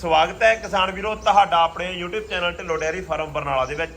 ਸਵਾਗਤ ਹੈ ਕਿਸਾਨ ਵੀਰੋ ਤੁਹਾਡਾ ਆਪਣੇ YouTube channel Dhillon dairy farm Barnala ਦੇ ਵਿੱਚ।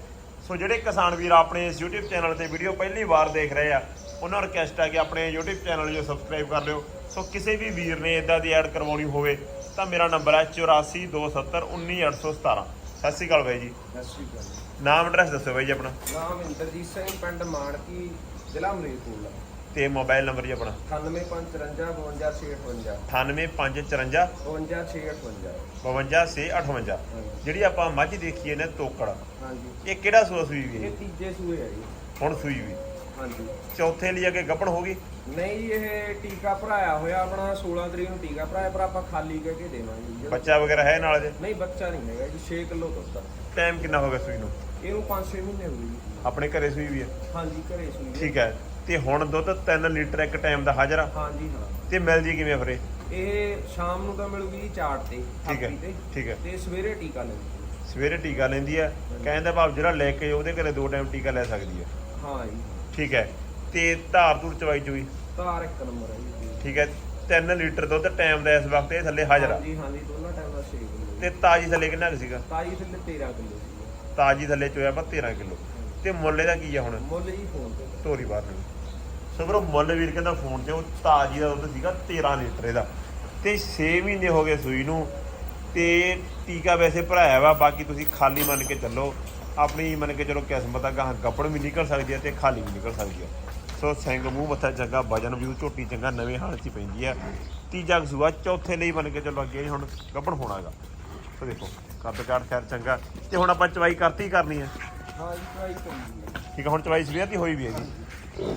ਸੋ ਜਿਹੜੇ ਕਿਸਾਨ ਵੀਰ ਆਪਣੇ ਇਸ YouTube ਚੈਨਲ ਤੇ ਵੀਡੀਓ ਪਹਿਲੀ ਵਾਰ ਦੇਖ ਰਹੇ ਆ ਉਹਨਾਂ ਨੂੰ ਰਿਕਵੈਸਟ ਹੈ ਕਿ ਆਪਣੇ YouTube ਚੈਨਲ ਨੂੰ ਸਬਸਕ੍ਰਾਈਬ ਕਰ ਲਿਓ। ਸੋ ਕਿਸੇ ਵੀ ਵੀਰ ਨੇ ਇਦਾਂ ਦੀ ਐਡ ਕਰਵਾਉਣੀ ਹੋਵੇ ਤਾਂ ਮੇਰਾ ਨੰਬਰ ਹੈ 8427191817 ਸਤਿ ਸ਼੍ਰੀ ਅਕਾਲ ਬਾਈ ਜੀ। ਸਤਿ ਸ਼੍ਰੀ ਅਕਾਲ ਨਾਮ ਐਡਰੈਸ ਦੱਸੋ ਬਾਈ ਜੀ ਆਪਣਾ। ਨਾਮ ਇੰਦਰਜੀਤ ਸਿੰਘ ਪਿੰਡ ਮਾਨਕੀ ਜ਼ਿਲ੍ਹਾ ਮਲੇਰਕੋਟਲਾ। ਤੇ ਮੋਬਾਈਲ ਨੰਬਰ ਜੀ ਆਪਣਾ? 9554 52658 98554 52658 52658 ਹਾਂਜੀ। ਜਿਹੜੀ ਆਪਾਂ ਮੱਝ ਦੇਖੀਏ ਨੇ ਤੋਕੜ ਹਾਂਜੀ। ਇਹ ਕਿਹੜਾ ਸੂਆ ਸੂਈ ਵੀ ਹੈ ਇਹ ਤੀਜੇ ਸੂਏ ਹੈ ਜੀ। ਹੁਣ ਸੂਈ ਵੀ ਹਾਂਜੀ। ਚੌਥੇ ਲਈ ਅੱਗੇ ਗੱਪਣ ਹੋ ਗਈ? ਨਹੀਂ ਇਹ ਟੀਕਾ ਭਰਾਇਆ ਹੋਇਆ ਆਪਣਾ 16 ਤਰੀਕ ਨੂੰ ਟੀਕਾ ਭਰਾਇਆ ਪਰ ਆਪਾਂ ਖਾਲੀ ਕਹਿ ਕੇ ਦੇਵਾਂਗੇ ਜੀ। ਬੱਚਾ ਵਗੈਰਾ ਹੈ ਨਾਲ ਜੇ? ਨਹੀਂ ਬੱਚਾ ਨਹੀਂ ਹੈਗਾ ਜੀ 6 ਕਿਲੋ ਦੁੱਧ ਆ। ਟਾਈਮ ਕਿੰਨਾ ਹੋ ਗਿਆ ਸੂਈ ਨੂੰ? ਇਹਨੂੰ 5-6 ਮਹੀਨੇ ਹੋ ਗਏ ਜੀ। ਆਪਣੇ ਘਰੇ ਸੂਈ ਵੀ ਹੈ? ਹਾਂਜੀ ਘਰੇ ਸੂਈ। ਠੀਕ ਹੈ। ਤੇ ਹੁਣ ਦੁੱਧ 3 ਲੀਟਰ ਇੱਕ ਟਾਈਮ ਦਾ ਹਾਜ਼ਰ ਆ। ਹਾਂਜੀ ਹਾਂ। ਤੇ ਮਿਲ ਜੀ ਕਿਵੇਂ ਫਰੇ ਇਹ ਸ਼ਾਮ ਨੂੰ ਤਾਂ ਮਿਲੂਗੀ ਜੀ ਚਾਟ ਤੇ ਠੀਕ ਹੈ ਥਾਪੀ ਤੇ। ਠੀਕ ਹੈ। ਤੇ ਸਵੇਰੇ ਟੀਕਾ ਲੈਂਦੀ ਸਵੇਰੇ ਟੀਕਾ ਲੈਂਦੀ ਹੈ। ਕਹਿੰਦਾ ਭਾਵ ਜਿਹੜਾ ਲੈ ਕੇ ਉਹਦੇ ਘਰੇ ਦੋ ਟਾਈਮ ਟੀਕਾ ਲੈ ਸਕਦੀ ਹੈ। ਹਾਂ ਜੀ। ਠੀਕ ਹੈ। ਤੇ ਧਾਰ ਧੂਰ ਚਵਾਈ ਚੋਈ? ਤਾਰ ਇੱਕ ਨੰਬਰ ਹੈ ਜੀ। ਠੀਕ ਹੈ। 3 ਲੀਟਰ ਦੁੱਧ ਟਾਈਮ ਦਾ ਇਸ ਵਕਤ ਇਹ ਥੱਲੇ ਹਾਜ਼ਰ ਆ। ਹਾਂਜੀ ਹਾਂਜੀ ਦੋਨਾਂ ਟਾਈਮ ਦਾ 6 ਕਿਲੋ। ਤੇ ਤਾਜੀ ਥੱਲੇ ਕਿੰਨਾ ਕੁ ਸੀਗਾ? ਤਾਜੀ ਥੱਲੇ 13 ਕਿਲੋ ਤਾਜੀ ਥੱਲੇ ਚੋਇਆ ਆਪਾਂ 13 ਕਿਲੋ। ਤੇ ਮੁੱਲ ਇਹਦਾ ਕੀ ਆ ਹੁਣ? ਮੁੱਲ ਜੀ ਫੋਨ ਤੇ ਧੋਰੀ ਬਾਹਰ ਨੂੰ। ਸੋ ਵੀਰੋ ਮੁੱਲ ਵੀਰ ਕਹਿੰਦਾ ਫੋਨ ਤੇ ਉਹ ਤਾਜੀ ਦਾ ਦੁੱਧ ਸੀਗਾ 13 ਲੀਟਰ ਇਹਦਾ। ਤੇ 6 ਮਹੀਨੇ ਹੋ ਗਏ ਸੂਈ ਨੂੰ ਤੇ ਟੀਕਾ ਵੈਸੇ ਭਰਾਇਆ ਵਾ ਬਾਕੀ ਤੁਸੀਂ ਖਾਲੀ ਮੰਨ ਕੇ ਚੱਲੋ ਆਪਣੀ ਮੰਨ ਕੇ ਚਲੋ ਕਿਸਮਤ ਆ ਗਾਂ ਗੱਪੜ ਵੀ ਨਿਕਲ ਸਕਦੀ ਹੈ ਤੇ ਖਾਲੀ ਵੀ ਨਿਕਲ ਸਕਦੀ ਹੈ ਸੋ ਸਿੰਘ ਮੂੰਹ ਮੱਥਾ ਚੰਗਾ ਵਜਨ ਵੀ ਝੋਟੀ ਚੰਗਾ ਨਵੇਂ ਹਾਲ 'ਚ ਹੀ ਪੈਂਦੀ ਆ। ਤੀਜਾ ਸੂਆ ਚੌਥੇ ਲਈ ਮੰਨ ਕੇ ਚੱਲੋ ਅੱਗੇ ਹੁਣ ਗੱਪੜ ਹੋਣਾਗਾ। ਸੋ ਦੇਖੋ ਕੱਦ ਕਾਠ ਖੈਰ ਚੰਗਾ। ਤੇ ਹੁਣ ਆਪਾਂ ਚਵਾਈ ਕਰਤੀ ਕਰਨੀ ਹੈ ਹਾਂ ਜੀ ਠੀਕ ਆ ਹੁਣ ਚਵਾਈ ਸਵੇਰ ਦੀ ਹੋਈ ਵੀ ਹੈ ਜੀ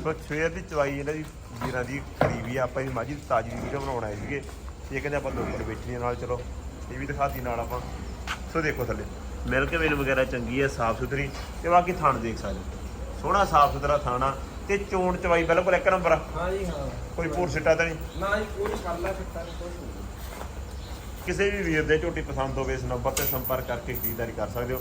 ਸੋ ਸਵੇਰ ਦੀ ਚਵਾਈ ਇਹਨਾਂ ਦੀ ਵੀਰਾਂ ਦੀ ਕਰੀ ਵੀ ਆ ਆਪਾਂ ਇਹ ਮਾਝੀ ਤਾਜੀ ਦੀ ਵੀਡੀਓ ਬਣਾਉਣ ਆਏ ਸੀਗੇ। ਇਹ ਕਹਿੰਦੇ ਆਪਾਂ ਲੋਕਲ ਵੇਚਣੀ ਨਾਲ ਚਲੋ ਇਹ ਵੀ ਦਿਖਾਤੀ ਨਾਲ ਆਪਾਂ। ਸੋ ਦੇਖੋ ਥੱਲੇ ਮਿਲਕ ਵੇਲ ਵਗੈਰਾ ਚੰਗੀ ਹੈ ਸਾਫ਼ ਸੁਥਰੀ ਤੇ ਬਾਕੀ ਥਣ ਦੇਖ ਸਕਦੇ ਹੋ। ਸੋਹਣਾ ਸਾਫ਼ ਸੁਥਰਾ ਥਾਣਾ ਤੇ ਚੋਣ ਚਵਾਈ ਬਿਲਕੁਲ ਇੱਕ ਨੰਬਰ ਹਾਂ ਜੀ ਹਾਂ। ਕੋਈ ਪੂਰ ਸਿੱਟਾ ਤਾਂ ਨਹੀਂ? ਨਾ ਜੀ ਕੋਈ ਕਰਲਾ ਫਿੱਟਾ ਨਹੀਂ ਨਹੀਂ। ਕਿਸੇ ਵੀ ਵੀਰ ਦੇ ਝੋਟੀ ਪਸੰਦ ਹੋਵੇ ਇਸ ਨੰਬਰ ਤੇ ਸੰਪਰਕ ਕਰਕੇ ਖਰੀਦਦਾਰੀ ਕਰ ਸਕਦੇ ਹੋ।